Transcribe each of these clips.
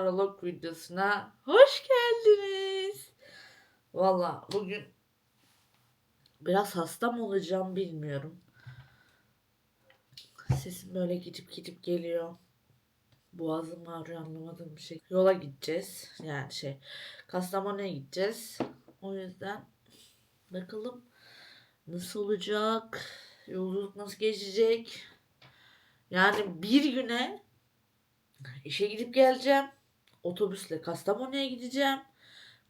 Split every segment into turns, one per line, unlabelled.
Aralık videosuna hoş geldiniz. Valla bugün biraz hasta mı olacağım bilmiyorum. Sesim böyle gidip gidip geliyor. Boğazım ağrıyor anlamadığım bir şey. Yola gideceğiz. Yani şey Kastamonu'ya gideceğiz. O yüzden bakalım nasıl olacak? Yolculuk nasıl geçecek? Yani bir güne işe gidip geleceğim. Otobüsle Kastamonu'ya gideceğim.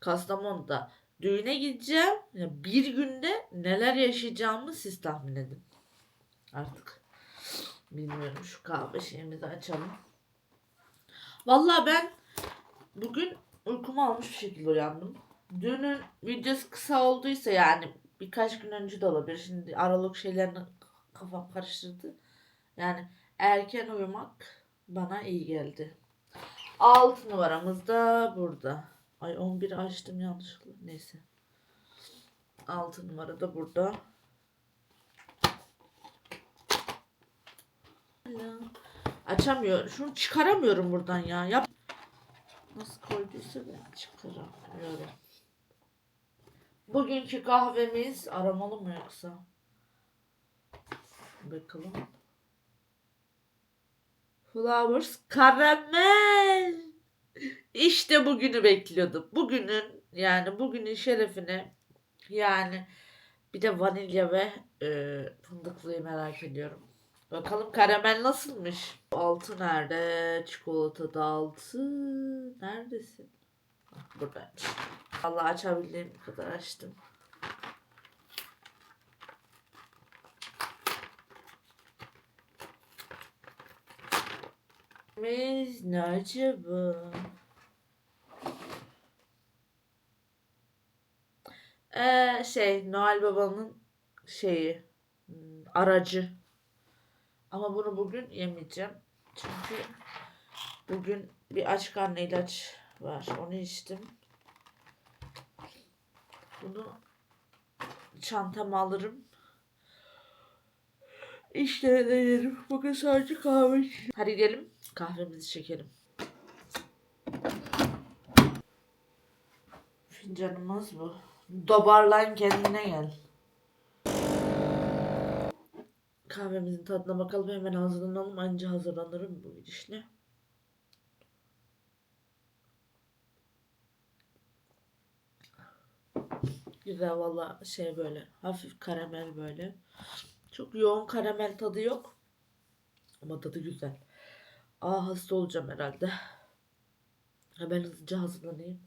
Kastamonu'da düğüne gideceğim. Ya bir günde neler yaşayacağımı siz tahmin edin. Artık bilmiyorum şu kahve şeyimizi açalım. Vallahi ben bugün uykumu almış bir şekilde uyandım. Dünün videosu kısa olduysa yani birkaç gün önce de olabilir. Şimdi aralık şeylerini kafam karıştırdı. Yani erken uyumak bana iyi geldi. 6 numaramız da burada. Ay 11 açtım yanlışlıkla. Neyse. 6 numara da burada. Açamıyorum. Şunu çıkaramıyorum buradan ya. Yap. Nasıl koyduysa ben çıkaramıyorum. Bugünkü kahvemiz aromalı mı yoksa? Bakalım. Flowers karamel. İşte bugünü bekliyordum. Bugünün yani bugünün şerefine yani bir de vanilya ve e, fındıklıyı merak ediyorum. Bakalım karamel nasılmış? Altı nerede? Çikolata da altı. Neredesin? Bak, Buradaymış. Allah açabildiğim kadar açtım. Biz ne acaba? Ee, şey Noel Baba'nın şeyi hmm, aracı. Ama bunu bugün yemeyeceğim. Çünkü bugün bir aç karnı ilaç var. Onu içtim. Bunu çantama alırım. İşte de yerim. Bugün sadece kahve içeceğim. Hadi gidelim kahvemizi çekelim. Fincanımız bu. Dobarlan kendine gel. Kahvemizin tadına bakalım hemen hazırlanalım. Anca hazırlanırım bu gidişle. Güzel valla şey böyle hafif karamel böyle. Çok yoğun karamel tadı yok. Ama tadı güzel. Aa hasta olacağım herhalde. Hemen hızlıca hazırlanayım.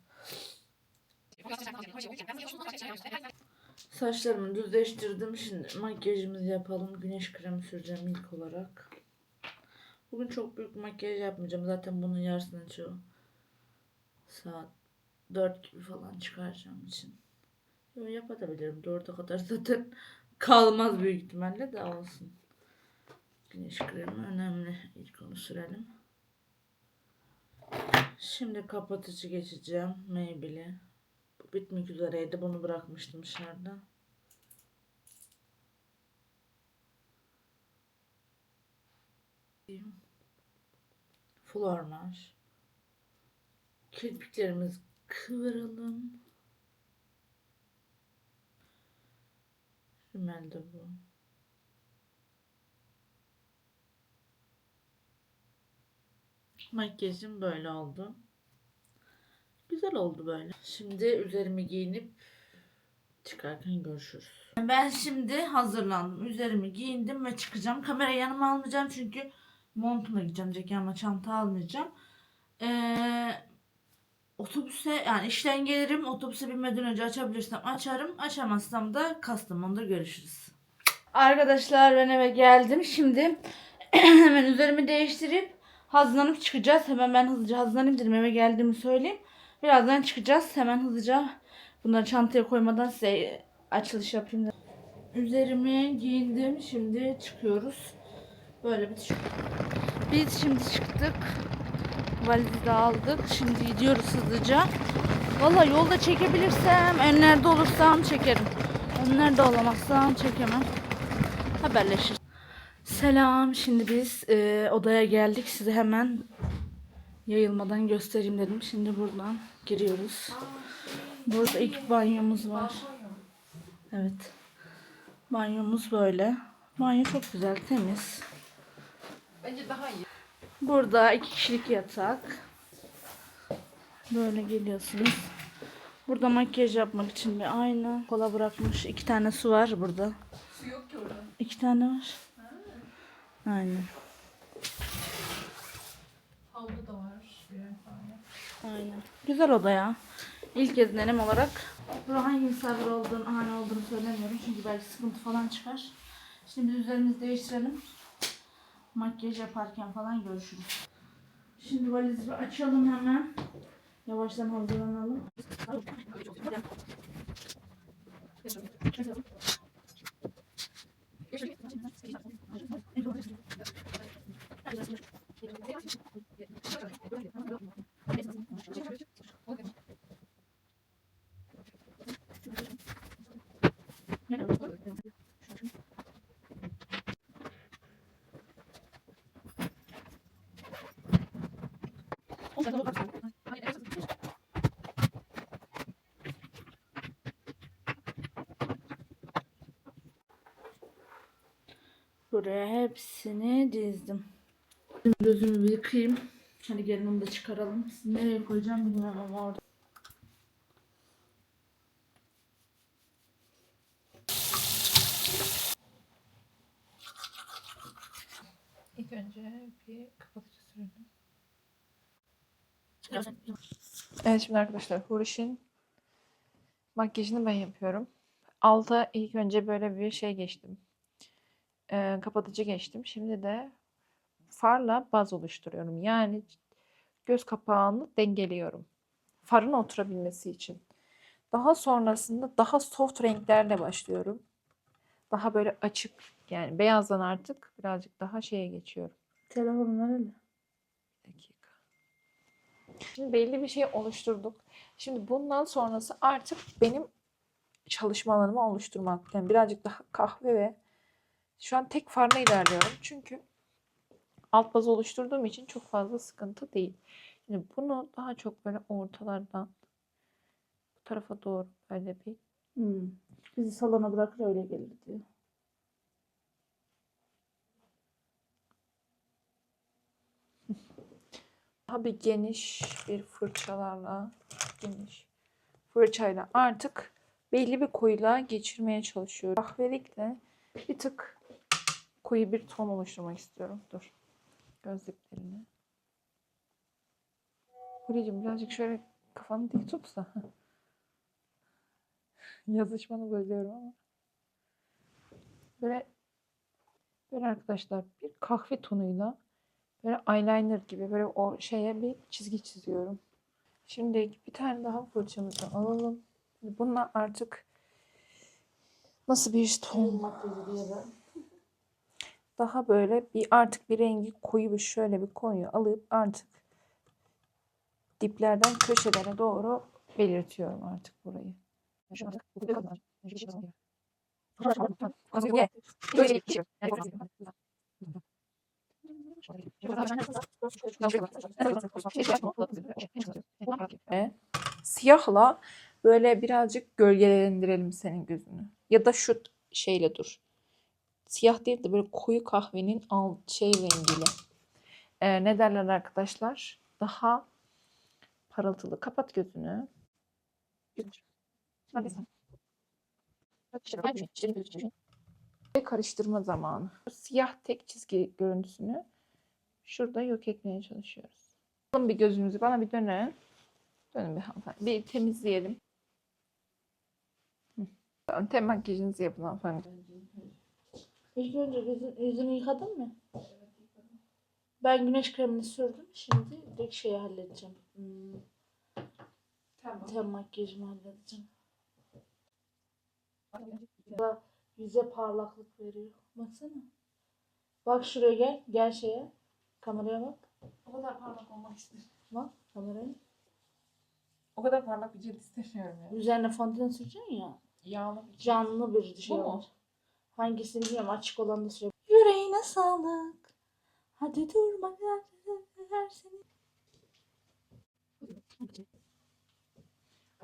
Saçlarımı düzleştirdim. Şimdi makyajımızı yapalım. Güneş kremi süreceğim ilk olarak. Bugün çok büyük makyaj yapmayacağım. Zaten bunun yarısını çoğu. Saat 4 gibi falan çıkaracağım için. Yo, yapabilirim. 4'e kadar zaten kalmaz büyük ihtimalle de olsun. Güneş kremi önemli. İlk onu sürelim. Şimdi kapatıcı geçeceğim. Maybelline. Bu bitmek üzereydi. Bunu bırakmıştım dışarıda. Flormar. Kirpiklerimizi kıvıralım. Rimel bu. Makyajım böyle oldu. Güzel oldu böyle. Şimdi üzerimi giyinip çıkarken görüşürüz. Ben şimdi hazırlandım. Üzerimi giyindim ve çıkacağım. Kamerayı yanıma almayacağım çünkü montumla gideceğim. Ceket ama çanta almayacağım. Ee, otobüse yani işten gelirim. Otobüse binmeden önce açabilirsem açarım. Açamazsam da Kastamonu'da görüşürüz. Arkadaşlar ben eve geldim. Şimdi hemen üzerimi değiştirip hazırlanıp çıkacağız. Hemen ben hızlıca hazırlanayım dedim. Eve geldiğimi söyleyeyim. Birazdan çıkacağız. Hemen hızlıca bunları çantaya koymadan size açılış yapayım. dedim. Üzerimi giyindim. Şimdi çıkıyoruz. Böyle bir. Biz şimdi çıktık. Valizi de aldık. Şimdi gidiyoruz hızlıca. Valla yolda çekebilirsem, önlerde olursam çekerim. Önlerde olamazsam çekemem. Haberleşiriz. Selam. Şimdi biz e, odaya geldik. Size hemen yayılmadan göstereyim dedim. Şimdi buradan giriyoruz. Burada ilk banyomuz var. Evet. Banyomuz böyle. Banyo çok güzel, temiz.
Bence daha iyi.
Burada iki kişilik yatak. Böyle geliyorsunuz. Burada makyaj yapmak için bir ayna. Kola bırakmış. İki tane su var burada.
Su yok ki orada.
İki tane var. Aynen.
Havlu da var.
Aynen. Güzel oda ya. İlk gezinenim olarak. Burada hangi misafir olduğunu, hane olduğunu söylemiyorum. Çünkü belki sıkıntı falan çıkar. Şimdi biz üzerimizi değiştirelim. Makyaj yaparken falan görüşürüz. Şimdi valizi açalım hemen. Yavaştan hazırlanalım. Buraya hepsini dizdim. Şimdi gözümü bir yıkayayım. Hadi gelin onu da çıkaralım. Nereye koyacağım bilmiyorum ama orada.
İlk önce bir sürelim. Evet şimdi arkadaşlar Huriş'in makyajını ben yapıyorum. Alta ilk önce böyle bir şey geçtim. Ee, kapatıcı geçtim. Şimdi de farla baz oluşturuyorum. Yani göz kapağını dengeliyorum. Farın oturabilmesi için. Daha sonrasında daha soft renklerle başlıyorum. Daha böyle açık yani beyazdan artık birazcık daha şeye geçiyorum.
Telefonum nerede?
Şimdi belli bir şey oluşturduk. Şimdi bundan sonrası artık benim çalışma alanımı oluşturmak. Yani birazcık daha kahve ve şu an tek farla ilerliyorum. Çünkü alt bazı oluşturduğum için çok fazla sıkıntı değil. Şimdi bunu daha çok böyle ortalardan bu tarafa doğru böyle bir
Hmm. Bizi salona bırakır öyle gelir diyor.
Bir geniş bir fırçalarla geniş fırçayla artık belli bir koyuluğa geçirmeye çalışıyorum. Kahvelikle bir tık koyu bir ton oluşturmak istiyorum. Dur. Göz diplerini. Kulicim birazcık şöyle kafanı dik tutsa. Yazışmanı bölüyorum ama. Böyle böyle arkadaşlar bir kahve tonuyla Böyle eyeliner gibi böyle o şeye bir çizgi çiziyorum. Şimdi bir tane daha fırçamızı alalım. Bununla artık nasıl bir ton daha böyle bir artık bir rengi koyu bir şöyle bir koyu alıp artık diplerden köşelere doğru belirtiyorum artık burayı. Ve Siyahla böyle birazcık gölgelendirelim senin gözünü. Ya da şu şeyle dur. Siyah değil de böyle koyu kahvenin alt şey rengiyle. Ee, ne derler arkadaşlar? Daha parıltılı. Kapat gözünü. Ve karıştırma zamanı. Siyah tek çizgi görüntüsünü şurada yok etmeye çalışıyoruz. Alın bir gözünüzü bana bir dönün. Dönün bir hanımefendi. Bir temizleyelim. Hı. Tem makyajınızı yapın hanımefendi.
İlk önce yüzü- yüzünü yıkadın mı? Ben güneş kremini sürdüm. Şimdi direkt şeyi halledeceğim. Hmm,
Tamam.
ten makyajımı halledeceğim. Da yüze parlaklık veriyor. Baksana. Bak şuraya gel. Gel şeye. Kameraya bak.
O kadar parlak olmak isterim.
Bak kameraya.
O kadar parlak bir cilt istemiyorum ya.
Üzerine fondöten süreceksin ya.
Yağlı bir.
Canlı bir şey
Bu mu?
Hangisini bilmiyorum açık olanı süre. Yüreğine sağlık. Hadi durma her seni.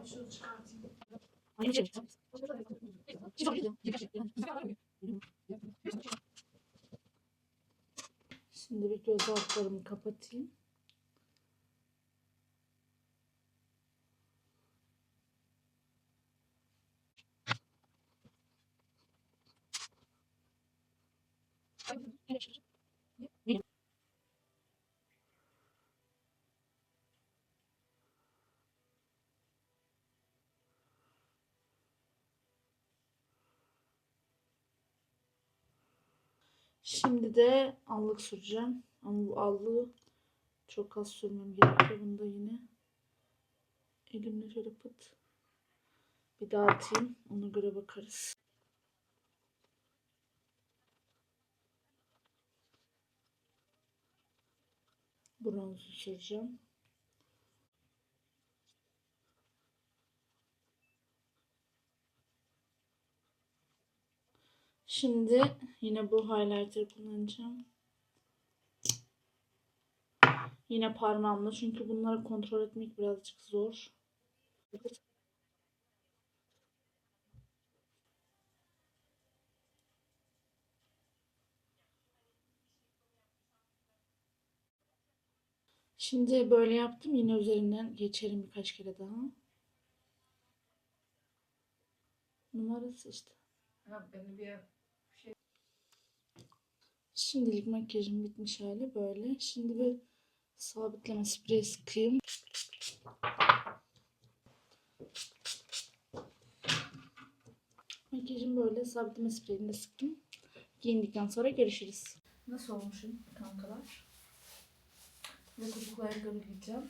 Şunu çıkartayım. Şimdi bir göz altlarımı kapatayım. Şimdi de allık süreceğim. Ama bu allığı çok az sürmem gerekiyor. Bunu da yine elimle şöyle pıt bir dağıtayım. Ona göre bakarız. Bronzu süreceğim. Şimdi yine bu highlighter kullanacağım. Yine parmağımla çünkü bunları kontrol etmek birazcık zor. Şimdi böyle yaptım. Yine üzerinden geçerim birkaç kere daha. Numarası işte. Şimdilik makyajım bitmiş hali böyle. Şimdi bir sabitleme spreyi sıkayım. Makyajım böyle sabitleme spreyini de sıktım. Giyindikten sonra görüşürüz. Nasıl olmuşum kankalar? Ve topuklu ayakkabı giyeceğim.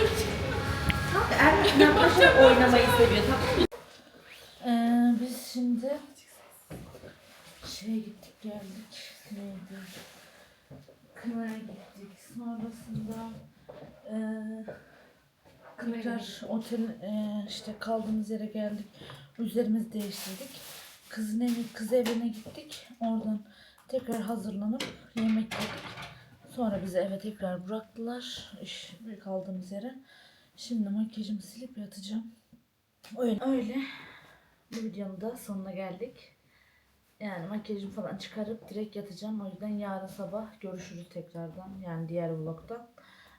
oynamayı seviyor tamam mı?
Ee, biz şimdi şey gittik geldik neydi? Kına'ya gittik. Sonrasında eee tekrar otel eee, işte kaldığımız yere geldik. Üzerimizi değiştirdik. Kızın evi, kız evine gittik. Oradan tekrar hazırlanıp yemek yedik. Sonra bizi eve tekrar bıraktılar. İş, kaldığımız yere. Şimdi makyajımı silip yatacağım. Öyle. Bu videonun da sonuna geldik. Yani makyajımı falan çıkarıp direkt yatacağım. O yüzden yarın sabah görüşürüz tekrardan. Yani diğer vlogda.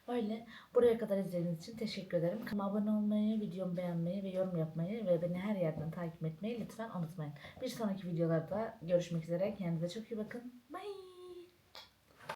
Öyle. Buraya kadar izlediğiniz için teşekkür ederim. Kanalıma abone olmayı, videomu beğenmeyi ve yorum yapmayı ve beni her yerden takip etmeyi lütfen unutmayın. Bir sonraki videolarda görüşmek üzere. Kendinize çok iyi bakın. Bye.